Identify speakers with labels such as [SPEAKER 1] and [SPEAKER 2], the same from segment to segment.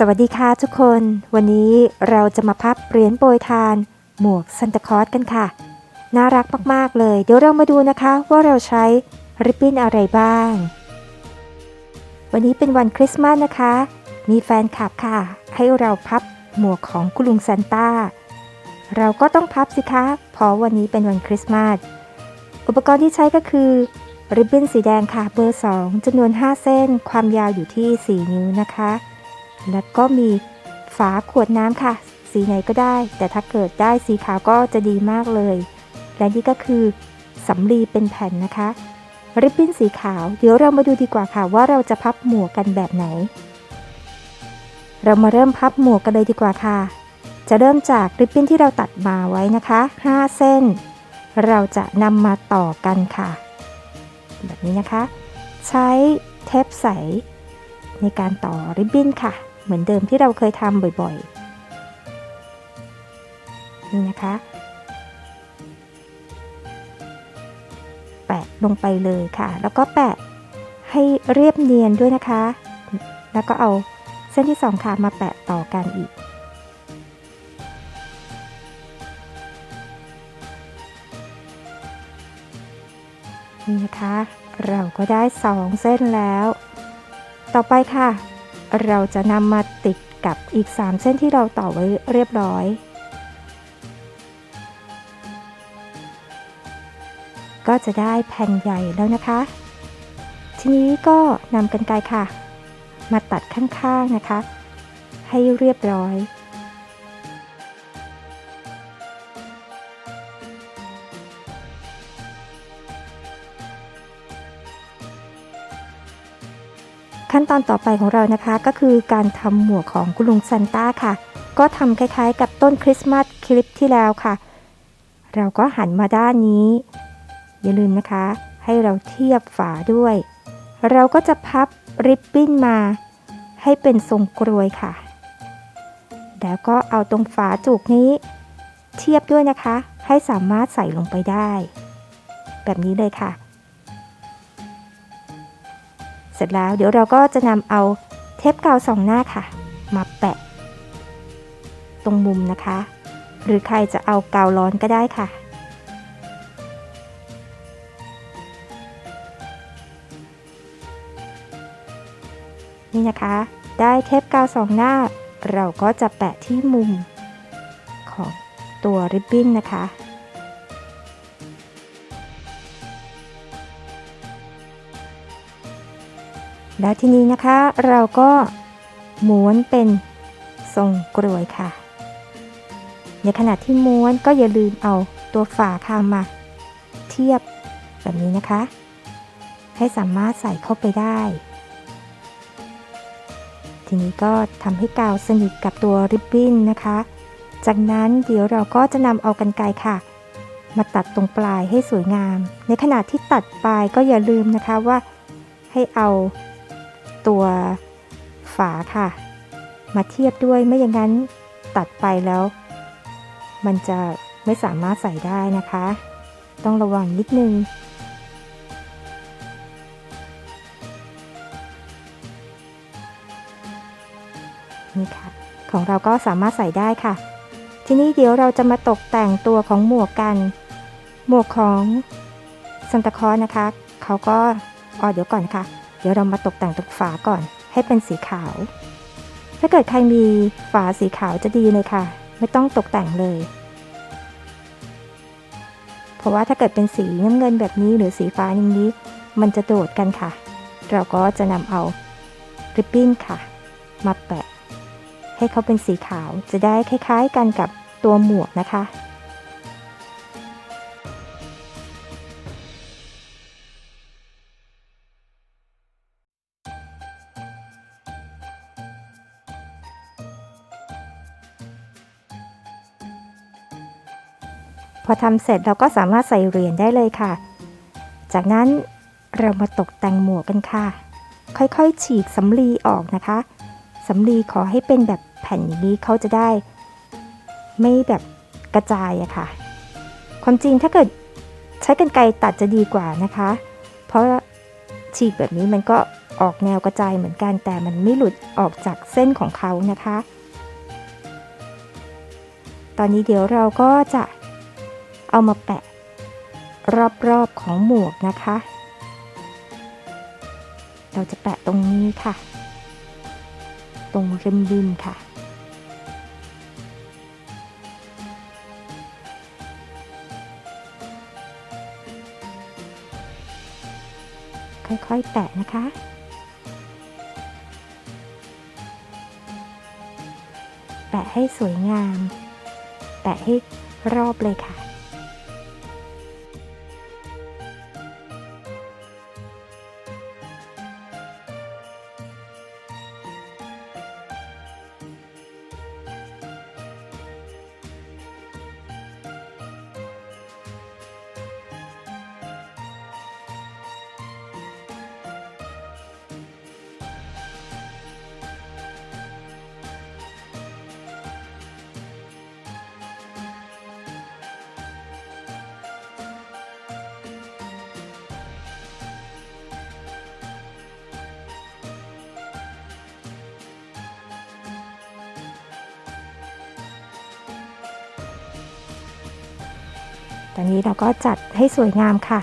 [SPEAKER 1] สวัสดีค่ะทุกคน วันนี้เราจะมาพับเหรียญโปรยทาน หมวกซันตาคอสกันค่ะ น่ารักมากๆเลย เดี๋ยวเรามาดูนะคะว่าเราใช้ริบบิ้นอะไรบ้าง วันนี้เป็นวันคริสต์มาสนะคะ มีแฟนคลับค่ะ ให้เราพับหมวกของคุณลุงซานต้า เราก็ต้องพับสิคะเพราะวันนี้เป็นวันคริสต์มาส อุปกรณ์ที่ใช้ก็คือริบบิ้นสีแดงค่ะเบอร์ 2จำนวน 5 เส้น ความยาวอยู่ที่ 4 นิ้วนะคะ แล้วก็มีฝาขวดน้ำค่ะ สีไหนก็ได้ แต่ถ้าเกิดได้สีขาวก็จะดีมากเลย และนี่ก็คือสำลีเป็นแผ่นนะคะ ริบบิ้นสีขาว เดี๋ยวเรามาดูดีกว่าค่ะว่าเราจะพับหมวกกันแบบไหน เรามาเริ่มพับหมวกกันเลยดีกว่าค่ะ จะเริ่มจากริบบิ้นที่เราตัดมาไว้นะคะ 5 เส้น เราจะนำมาต่อกันค่ะ แบบนี้นะคะ ใช้เทปใสในการต่อริบบิ้นค่ะ เหมือนเดิมที่เราเคยทำบ่อยๆ นี่นะคะ แปะลงไปเลยค่ะ แล้วก็แปะให้เรียบเนียนด้วยนะคะ แล้วก็เอาเส้นที่สองค่ะมาแปะต่อกันอีกนี่นะคะ เราก็ได้ 2 เส้นแล้ว ต่อไปค่ะ เราจะนำมาติดกับอีก 3 เส้นที่เราต่อไว้เรียบร้อย ก็จะได้แผ่นใหญ่แล้วนะคะ ทีนี้ก็นำกันไกรค่ะ มาตัดข้างๆนะคะ ให้เรียบร้อย ขั้นตอนต่อไปของเรานะคะก็คือการทำหมวกของคุณลุงซันต้าค่ะ ก็ทำคล้ายๆ กับต้นคริสต์มาสคลิปที่แล้วค่ะ เราก็หันมาด้านนี้ อย่าลืมนะคะ ให้เราเทียบฝาด้วย เราก็จะพับริบบิ้นมา ให้เป็นทรงกรวยค่ะ แล้วก็เอาตรงฝาจุกนี้ เทียบด้วยนะคะ ให้สามารถใส่ลงไปได้ แบบนี้เลยค่ะ เสร็จแล้วเดี๋ยวเราก็จะนำเอาเทปกาวสองหน้าค่ะ มาแปะ ตรงมุมนะคะ หรือใครจะเอากาวร้อนก็ได้ค่ะ นี่นะคะ ได้เทปกาวสองหน้า เราก็จะแปะที่มุมของตัวริบบิ้นนะคะ แล้วทีนี้นะคะเราก็ม้วนเป็นทรงกรวยค่ะ ในขณะที่ม้วนก็อย่าลืมเอาตัวฝาค่ะมา เทียบแบบนี้นะคะ ให้สามารถใส่เข้าไปได้ ทีนี้ก็ทำให้กาวสนิทกับตัวริบบิ้นนะคะ จากนั้นเดี๋ยวเราก็จะนำเอากันไกค่ะ มาตัดตรงปลายให้สวยงาม ในขณะที่ตัดปลายก็อย่าลืมนะคะว่าให้เอา ตัวฝาค่ะ มาเทียบด้วยไม่อย่างนั้นตัดไปแล้ว มันจะไม่สามารถใส่ได้นะคะ ต้องระวังนิดนึงนี่ค่ะของเราก็สามารถใส่ได้ค่ะ ทีนี้เดี๋ยวเราจะมาตกแต่งตัวของหมวกกัน หมวกของซันตาคอสนะคะ เขาก็อ๋อเดี๋ยวก่อนค่ะ เดี๋ยวเรามาตกแต่งตรงฝาก่อน ให้เป็นสีขาว ถ้าเกิดใครมีฝาสีขาวจะดีเลยค่ะ ไม่ต้องตกแต่งเลย เพราะว่าถ้าเกิดเป็นสีน้ำเงินแบบนี้หรือสีฟ้าอย่างนี้ มันจะโดดกันค่ะ เราก็จะนำเอาริบบิ้นค่ะ มาแปะ ให้เขาเป็นสีขาวจะได้คล้าย ๆ กันกับตัวหมวกนะคะ พอทำเสร็จเราก็สามารถใส่เหรียญได้เลยค่ะ จากนั้นเรามาตกแต่งหมวกกันค่ะ ค่อยๆ ฉีกสำลีออกนะคะสำลีขอให้เป็นแบบแผ่นอย่างนี้เขาจะได้ ไม่แบบกระจายอะค่ะ ความจริงถ้าเกิดใช้กรรไกรตัดจะดีกว่านะคะ เพราะฉีกแบบนี้มันก็ออกแนวกระจายเหมือนกันแต่มันไม่หลุดออกจากเส้นของเขานะคะ ตอนนี้เดี๋ยวเราก็จะ เอามาแปะ รอบๆของหมวกนะคะ เราจะแปะตรงนี้ค่ะ ตรงริมริมค่ะ ค่อยๆแปะนะคะแปะให้สวยงาม แปะให้รอบเลยค่ะ อนนี้เราก็จัดให้สวยงามค่ะ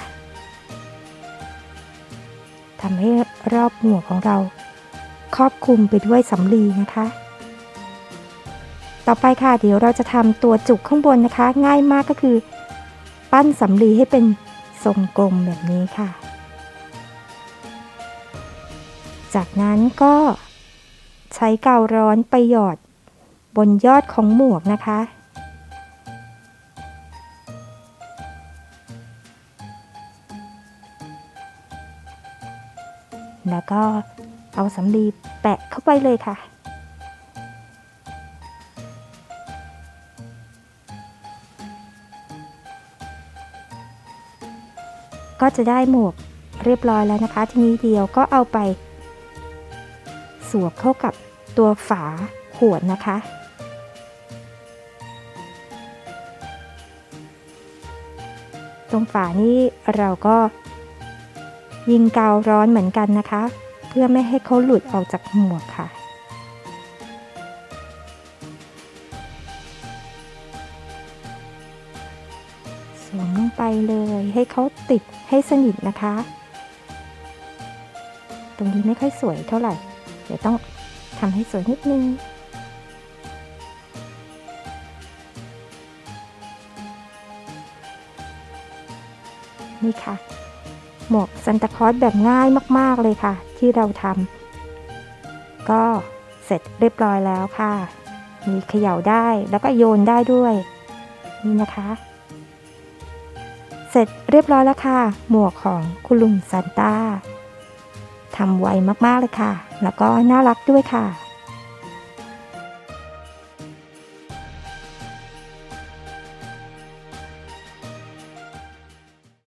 [SPEAKER 1] ทำให้รอบหมวกของเราครอบคลุมไปด้วยสำลีนะคะ ต่อไปค่ะเดี๋ยวเราจะทำตัวจุกข้างบนนะคะ ง่ายมากก็คือ ปั้นสำลีให้เป็นทรงกลมแบบนี้ค่ะ จากนั้นก็ใช้กาวร้อนไปหยอดบนยอดของหมวกนะคะ แล้วก็เอาสำลีแปะเข้าไปเลยค่ะ ก็จะได้หมวกเรียบร้อยแล้วนะคะ ทีนี้เดียวก็เอาไป สวมเข้ากับตัวฝาขวดนะคะตรงฝานี้เราก็ ยิงกาวร้อนเหมือนกันนะคะ เพื่อไม่ให้เขาหลุดออกจากหมวกค่ะ สวมลงไปเลยให้เขาติดให้สนิทนะคะ ตรงนี้ไม่ค่อยสวยเท่าไหร่ เดี๋ยวต้องทำให้สวยนิดนึงนี่ค่ะ หมวกซันตาคลอสแบบง่ายมากๆเลยค่ะ ที่เราทำก็เสร็จเรียบร้อยแล้วค่ะ มีเขย่าได้แล้วก็โยนได้ด้วย นี่นะคะ เสร็จเรียบร้อยแล้วค่ะ หมวกของคุณลุงซันต้าทำไวมากๆเลยค่ะ แล้วก็น่ารักด้วยค่ะ